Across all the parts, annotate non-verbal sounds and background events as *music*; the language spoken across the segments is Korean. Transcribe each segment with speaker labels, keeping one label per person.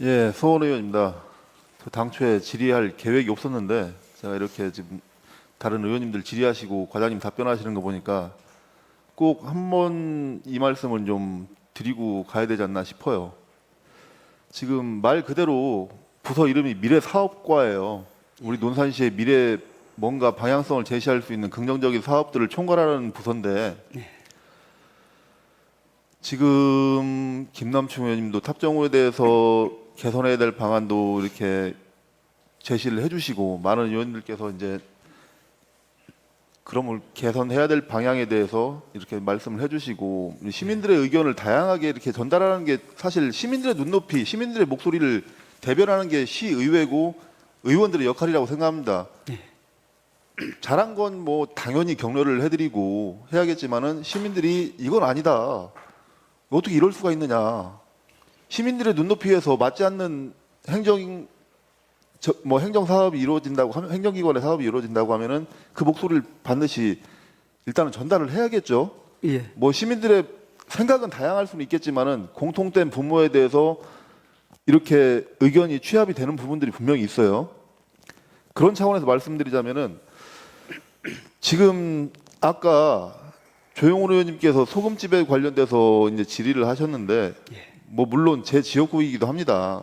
Speaker 1: 예, 소원 의원입니다. 저 당초에 질의할 계획이 없었는데 제가 이렇게 지금 다른 의원님들 질의하시고 과장님 답변하시는 거 보니까 꼭 한 번 이 말씀을 좀 드리고 가야 되지 않나 싶어요. 지금 말 그대로 부서 이름이 미래 사업과예요. 우리 논산시의 미래 뭔가 방향성을 제시할 수 있는 긍정적인 사업들을 총괄하는 부서인데 지금 김남충 의원님도 탑정호에 대해서 개선해야 될 방안도 이렇게 제시를 해주시고 많은 의원님들께서 이제 그럼을 개선해야 될 방향에 대해서 이렇게 말씀을 해주시고 시민들의 의견을 다양하게 이렇게 전달하는 게 사실 시민들의 눈높이, 시민들의 목소리를 대변하는 게 시의회고 의원들의 역할이라고 생각합니다. 잘한 건 뭐 당연히 격려를 해드리고 해야겠지만은 시민들이 이건 아니다. 어떻게 이럴 수가 있느냐. 시민들의 눈높이에서 맞지 않는 행정 저, 뭐 행정 사업이 이루어진다고 하면 행정기관의 사업이 이루어진다고 하면은 그 목소리를 반드시 일단은 전달을 해야겠죠.
Speaker 2: 예.
Speaker 1: 뭐 시민들의 생각은 다양할 수는 있겠지만은 공통된 분모에 대해서 이렇게 의견이 취합이 되는 부분들이 분명히 있어요. 그런 차원에서 말씀드리자면은 지금 아까 조용훈 의원님께서 소금집에 관련돼서 이제 질의를 하셨는데 뭐 물론 제 지역구이기도 합니다.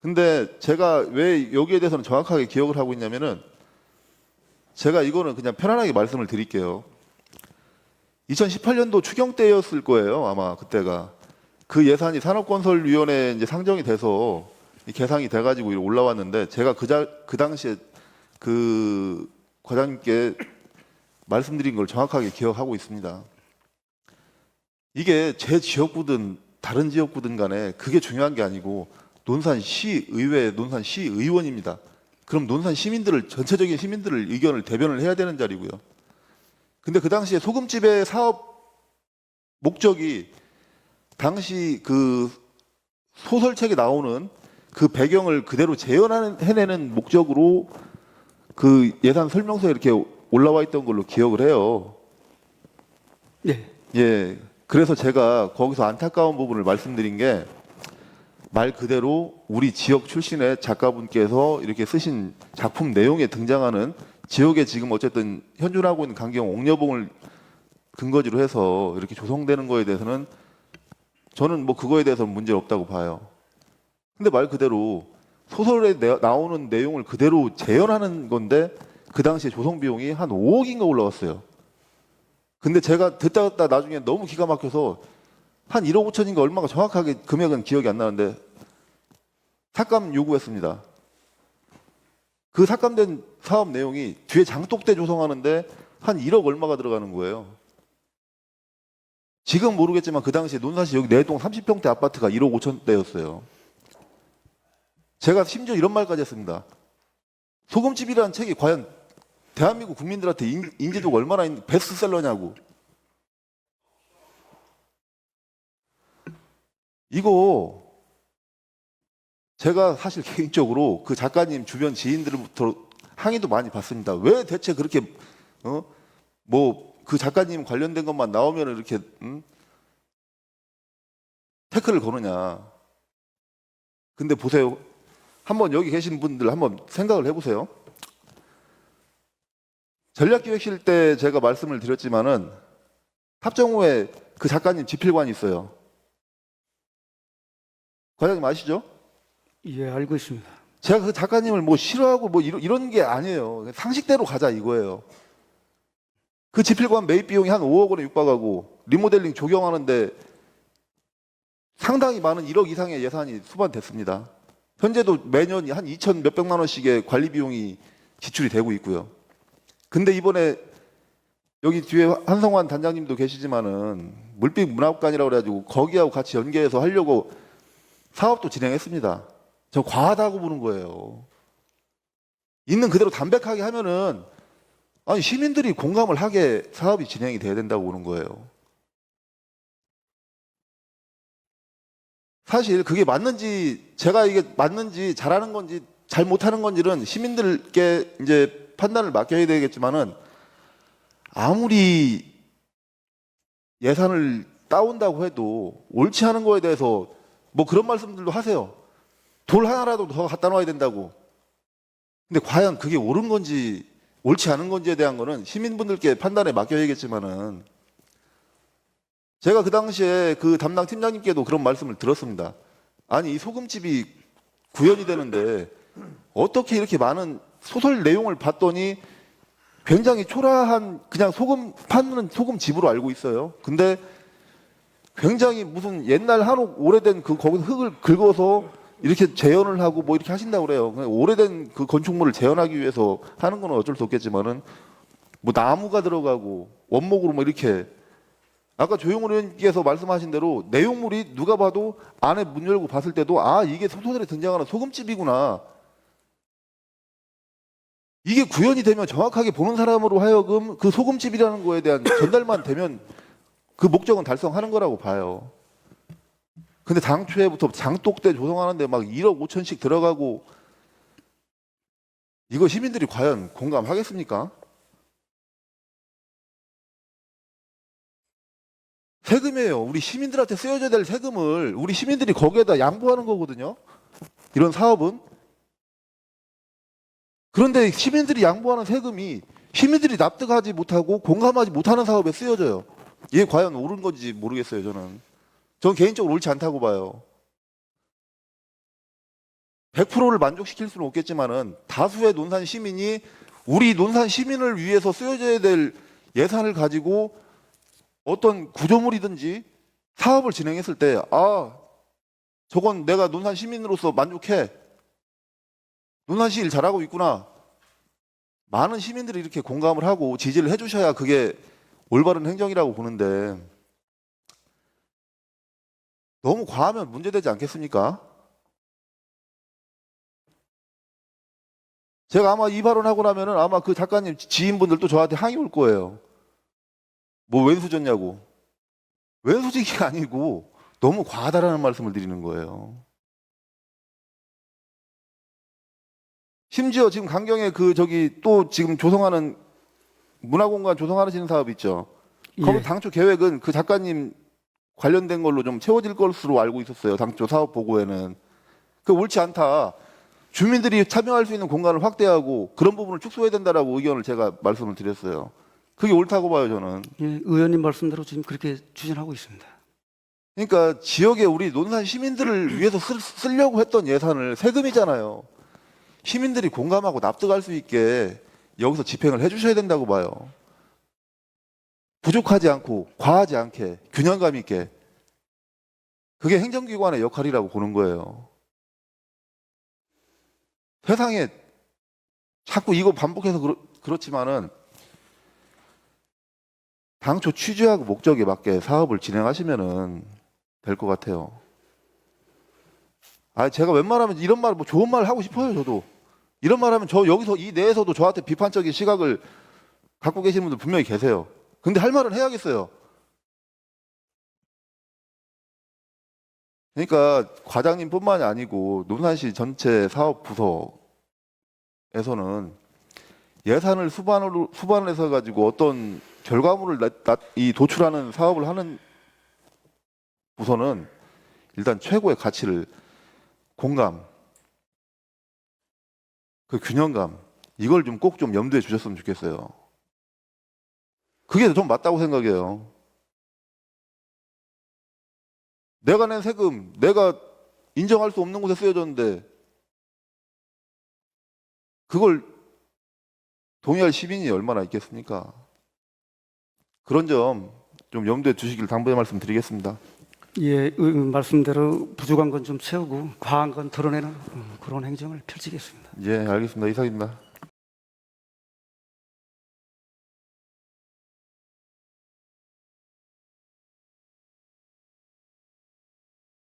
Speaker 1: 근데 제가 왜 여기에 대해서는 정확하게 기억을 하고 있냐면은 제가 이거는 그냥 편안하게 말씀을 드릴게요. 2018년도 추경 때였을 거예요, 아마 그때가. 그 예산이 산업건설위원회에 이제 상정이 돼서 이 계상이 돼가지고 올라왔는데 제가 그, 자, 그 당시에 그 과장님께 말씀드린 걸 정확하게 기억하고 있습니다. 이게 제 지역구든 다른 지역구든 간에 그게 중요한 게 아니고 논산 시의회, 논산 시의원입니다. 그럼 논산 시민들을 전체적인 시민들을 의견을 대변을 해야 되는 자리고요. 근데 그 당시에 소금집의 사업 목적이 당시 그 소설책에 나오는 그 배경을 그대로 재현해내는 목적으로 그 예산 설명서에 이렇게 올라와 있던 걸로 기억을 해요.
Speaker 2: 예.
Speaker 1: 예. 그래서 제가 거기서 안타까운 부분을 말씀드린 게 말 그대로 우리 지역 출신의 작가분께서 이렇게 쓰신 작품 내용에 등장하는 지역에 지금 어쨌든 현존하고 있는 강경 옥녀봉을 근거지로 해서 이렇게 조성되는 거에 대해서는 저는 뭐 그거에 대해서는 문제 없다고 봐요. 근데 말 그대로 소설에 내- 나오는 내용을 그대로 재현하는 건데 그 당시에 조성 비용이 한 5억인가 올라왔어요. 근데 제가 듣다 듣다 나중에 너무 기가 막혀서 한 1억 5천인가 얼마가 정확하게 금액은 기억이 안 나는데 삭감 요구했습니다. 그 삭감된 사업 내용이 뒤에 장독대 조성하는데 한 1억 얼마가 들어가는 거예요. 지금 모르겠지만 그 당시에 논산시 여기 내동 30평대 아파트가 1억 5천대였어요. 제가 심지어 이런 말까지 했습니다. 소금집이라는 책이 과연 대한민국 국민들한테 인, 인지도가 얼마나 있는 베스트셀러냐고. 이거 제가 사실 개인적으로 그 작가님 주변 지인들부터 항의도 많이 받습니다. 왜 대체 그렇게 어? 뭐 그 작가님 관련된 것만 나오면 이렇게 음? 태클을 거느냐. 근데 보세요. 한번 여기 계신 분들 한번 생각을 해보세요. 전략기획실 때 제가 말씀을 드렸지만은 합정호에 그 작가님 집필관이 있어요. 과장님 아시죠?
Speaker 2: 예, 알고 있습니다.
Speaker 1: 제가 그 작가님을 뭐 싫어하고 뭐 이런, 이런 게 아니에요. 상식대로 가자 이거예요. 그 집필관 매입 비용이 한 5억 원에 육박하고 리모델링 조경하는데 상당히 많은 1억 이상의 예산이 수반됐습니다. 현재도 매년 한 2천 몇백만 원씩의 관리 비용이 지출이 되고 있고요. 근데 이번에 여기 뒤에 한성환 단장님도 계시지만은 물빛 문화국관이라고 그래가지고 거기하고 같이 연계해서 하려고 사업도 진행했습니다. 저 과하다고 보는 거예요. 있는 그대로 담백하게 하면은 아니 시민들이 공감을 하게 사업이 진행이 돼야 된다고 보는 거예요. 사실 그게 맞는지 제가 이게 맞는지 잘하는 건지 잘 못하는 건지는 시민들께 이제 판단을 맡겨야 되겠지만은 아무리 예산을 따온다고 해도 옳지 않은 거에 대해서 뭐 그런 말씀들도 하세요. 돌 하나라도 더 갖다 놔야 된다고. 근데 과연 그게 옳은 건지 옳지 않은 건지에 대한 거는 시민분들께 판단에 맡겨야겠지만은 제가 그 당시에 그 담당 팀장님께도 그런 말씀을 들었습니다. 아니 이 소금집이 구현이 되는데 어떻게 이렇게 많은 소설 내용을 봤더니 굉장히 초라한 그냥 소금 파는 소금 집으로 알고 있어요. 근데 굉장히 무슨 옛날 한옥 오래된 그 거기서 흙을 긁어서 이렇게 재현을 하고 뭐 이렇게 하신다고 그래요. 그냥 오래된 그 건축물을 재현하기 위해서 하는 거는 어쩔 수 없겠지만은 뭐 나무가 들어가고 원목으로 뭐 이렇게 아까 조용훈 의원께서 말씀하신 대로 내용물이 누가 봐도 안에 문 열고 봤을 때도 아 이게 소설에 등장하는 소금집이구나. 이게 구현이 되면 정확하게 보는 사람으로 하여금 그 소금집이라는 거에 대한 *coughs* 전달만 되면 그 목적은 달성하는 거라고 봐요. 근데 당초에부터 장독대 조성하는데 막 1억 5천씩 들어가고 이거 시민들이 과연 공감하겠습니까? 세금이에요. 우리 시민들한테 쓰여져야 될 세금을 우리 시민들이 거기에다 양보하는 거거든요. 이런 사업은. 그런데 시민들이 양보하는 세금이 시민들이 납득하지 못하고 공감하지 못하는 사업에 쓰여져요. 이게 과연 옳은 건지 모르겠어요, 저는. 저는 개인적으로 옳지 않다고 봐요. 100%를 만족시킬 수는 없겠지만은 다수의 논산 시민이 우리 논산 시민을 위해서 쓰여져야 될 예산을 가지고 어떤 구조물이든지 사업을 진행했을 때, 아, 저건 내가 논산 시민으로서 만족해. 논산시 일 잘하고 있구나. 많은 시민들이 이렇게 공감을 하고 지지를 해주셔야 그게 올바른 행정이라고 보는데 너무 과하면 문제되지 않겠습니까? 제가 아마 이 발언하고 나면은 아마 그 작가님 지인분들도 저한테 항의 올 거예요. 뭐 왼수졌냐고. 왼수지기가 *laughs* 아니고 너무 과하다라는 말씀을 드리는 거예요. 심지어 지금 강경에 그 저기 또 지금 조성하는 문화공간 조성하시는 사업 있죠. 거기
Speaker 2: 예.
Speaker 1: 당초 계획은 그 작가님 관련된 걸로 좀 채워질 것으로 알고 있었어요. 당초 사업 보고에는. 그 옳지 않다. 주민들이 참여할 수 있는 공간을 확대하고 그런 부분을 축소해야 된다라고 의견을 제가 말씀을 드렸어요. 그게 옳다고 봐요, 저는.
Speaker 2: 예, 의원님 말씀대로 지금 그렇게 추진하고 있습니다.
Speaker 1: 그러니까 지역에 우리 논산 시민들을 위해서 쓸, 쓰려고 했던 예산을 세금이잖아요. 시민들이 공감하고 납득할 수 있게 여기서 집행을 해주셔야 된다고 봐요. 부족하지 않고 과하지 않게 균형감 있게 그게 행정기관의 역할이라고 보는 거예요. 세상에 자꾸 이거 반복해서 그렇, 그렇지만은 당초 취지하고 목적에 맞게 사업을 진행하시면은 될 것 같아요. 아, 제가 웬만하면 이런 말, 뭐 좋은 말 하고 싶어요, 저도. 이런 말 하면 저 여기서 이 내에서도 저한테 비판적인 시각을 갖고 계시는 분들 분명히 계세요. 근데 할 말은 해야겠어요. 그러니까 과장님뿐만이 아니고 논산시 전체 사업 부서에서는 예산을 수반으로 수반해서 가지고 어떤 결과물을 나- 나- 이 도출하는 사업을 하는 부서는 일단 최고의 가치를 공감, 그 균형감 이걸 좀 꼭 좀 염두에 주셨으면 좋겠어요. 그게 좀 맞다고 생각해요. 내가 낸 세금, 내가 인정할 수 없는 곳에 쓰여졌는데 그걸 동의할 시민이 얼마나 있겠습니까? 그런 점 좀 염두에 두시길 당부의 말씀드리겠습니다.
Speaker 2: 예, 의- 말씀대로 부족한 건 좀 채우고 과한 건 덜어내는 음, 그런 행정을 펼치겠습니다.
Speaker 1: 예, 알겠습니다. 이상입니다.